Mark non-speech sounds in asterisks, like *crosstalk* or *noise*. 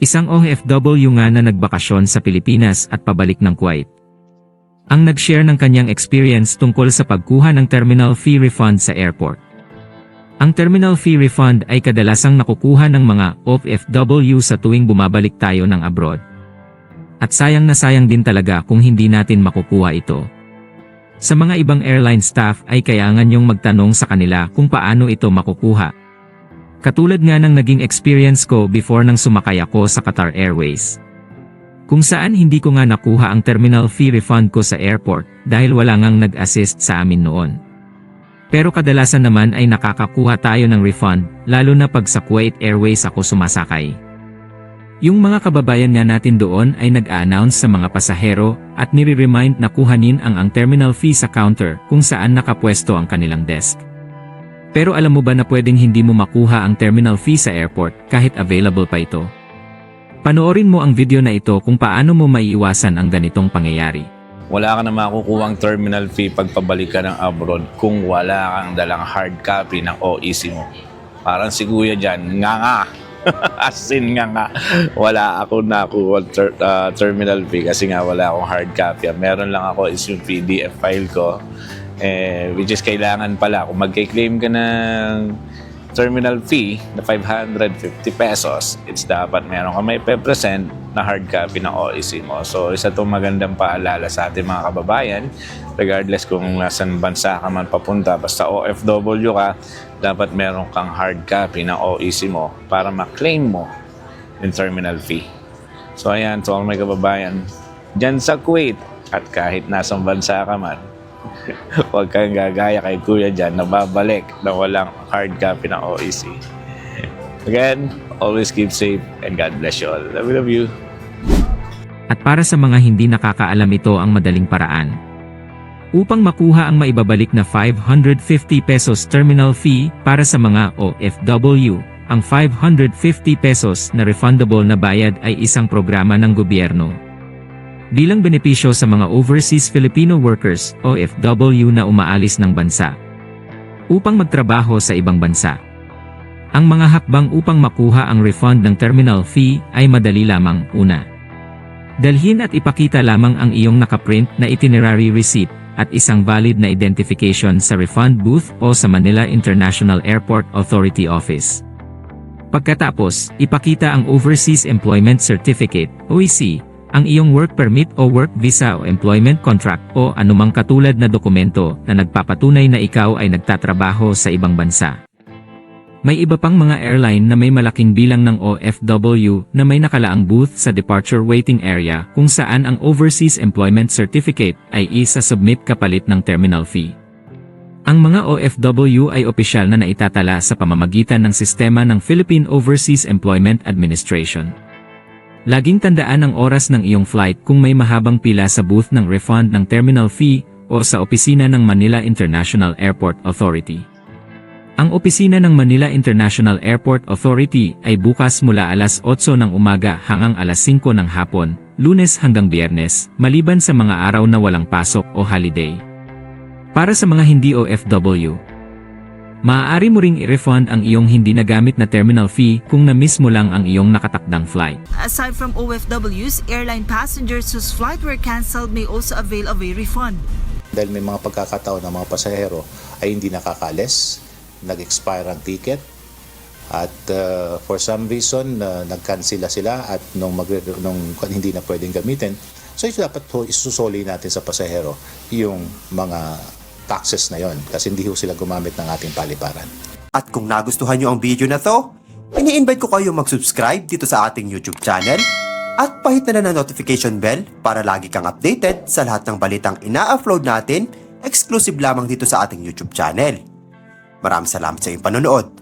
Isang OFW nga na nagbakasyon sa Pilipinas at pabalik ng Kuwait. Ang nag-share ng kanyang experience tungkol sa pagkuha ng terminal fee refund sa airport. Ang terminal fee refund ay kadalasang nakukuha ng mga OFW sa tuwing bumabalik tayo ng abroad. At sayang na sayang din talaga kung hindi natin makukuha ito. Sa mga ibang airline staff ay kailangan yung magtanong sa kanila kung paano ito makukuha. Katulad nga ng naging experience ko before nang sumakay ako sa Qatar Airways. Kung saan hindi ko nga nakuha ang terminal fee refund ko sa airport dahil wala ngang nag-assist sa amin noon. Pero kadalasan naman ay nakakakuha tayo ng refund, lalo na pag sa Kuwait Airways ako sumasakay. Yung mga kababayan nga natin doon ay nag-a-announce sa mga pasahero at nire-remind na kuhanin ang ang terminal fee sa counter kung saan nakapwesto ang kanilang desk. Pero alam mo ba na pwedeng hindi mo makuha ang terminal fee sa airport kahit available pa ito? Panoorin mo ang video na ito kung paano mo maiiwasan ang ganitong pangyayari. wala ka na makukuha terminal fee pag pabalik ka ng abroad kung wala kang dalang hard copy ng OEC mo. Parang si Kuya dyan, nga nga. *laughs* As in nga nga. Wala ako nakuha ter- ah, terminal fee kasi nga wala akong hard copy. Ang Meron lang ako is yung PDF file ko. Eh, which is kailangan pala kung magkiklaim ka ng terminal fee na 550 pesos, it's dapat meron ka may present na hard copy ng OEC mo. So, isa itong magandang paalala sa ating mga kababayan, regardless kung nasan bansa ka man papunta, basta OFW ka, dapat meron kang hard copy ng OEC mo para ma-claim mo yung terminal fee. So, ayan, to all my kababayan, dyan sa Kuwait, at kahit nasang bansa ka man, *laughs* Huwag kang gagaya kay kuya dyan na babalik na walang hard copy ng OEC. Again, always keep safe and God bless you all. Love you, love you. At para sa mga hindi nakakaalam ito ang madaling paraan. Upang makuha ang maibabalik na 550 pesos terminal fee para sa mga OFW, ang 550 pesos na refundable na bayad ay isang programa ng gobyerno. Bilang benepisyo sa mga overseas Filipino workers OFW na umaalis ng bansa upang magtrabaho sa ibang bansa. Ang mga hakbang upang makuha ang refund ng terminal fee ay madali lamang una. Dalhin at ipakita lamang ang iyong nakaprint na itinerary receipt at isang valid na identification sa refund booth o sa Manila International Airport Authority Office. Pagkatapos, ipakita ang Overseas Employment Certificate OEC, ang iyong work permit o work visa o employment contract o anumang katulad na dokumento na nagpapatunay na ikaw ay nagtatrabaho sa ibang bansa. May iba pang mga airline na may malaking bilang ng OFW na may nakalaang booth sa departure waiting area kung saan ang Overseas Employment Certificate ay isa-submit kapalit ng terminal fee. Ang mga OFW ay opisyal na naitatala sa pamamagitan ng sistema ng Philippine Overseas Employment Administration. Laging tandaan ang oras ng iyong flight kung may mahabang pila sa booth ng refund ng terminal fee o sa opisina ng Manila International Airport Authority. Ang opisina ng Manila International Airport Authority ay bukas mula alas 8 ng umaga hanggang alas 5 ng hapon, lunes hanggang biyernes, maliban sa mga araw na walang pasok o holiday. Para sa mga hindi OFW, maaari mo ring i-refund ang iyong hindi nagamit na terminal fee kung na-miss mo lang ang iyong nakatakdang flight. Aside from OFWs, airline passengers whose flight were cancelled may also avail of a refund. Dahil may mga pagkakataon na mga pasahero ay hindi nakakalis, nag-expire ang ticket, at uh, for some reason uh, nag-cancela sila at nung, magre- nung hindi na pwedeng gamitin, so ito dapat isusoli natin sa pasahero yung mga taxes na yon kasi hindi ho sila gumamit ng ating paliparan. At kung nagustuhan nyo ang video na to, ini-invite ko kayo mag-subscribe dito sa ating YouTube channel at pahit na na notification bell para lagi kang updated sa lahat ng balitang ina-upload natin exclusive lamang dito sa ating YouTube channel. Maraming salamat sa iyong panonood.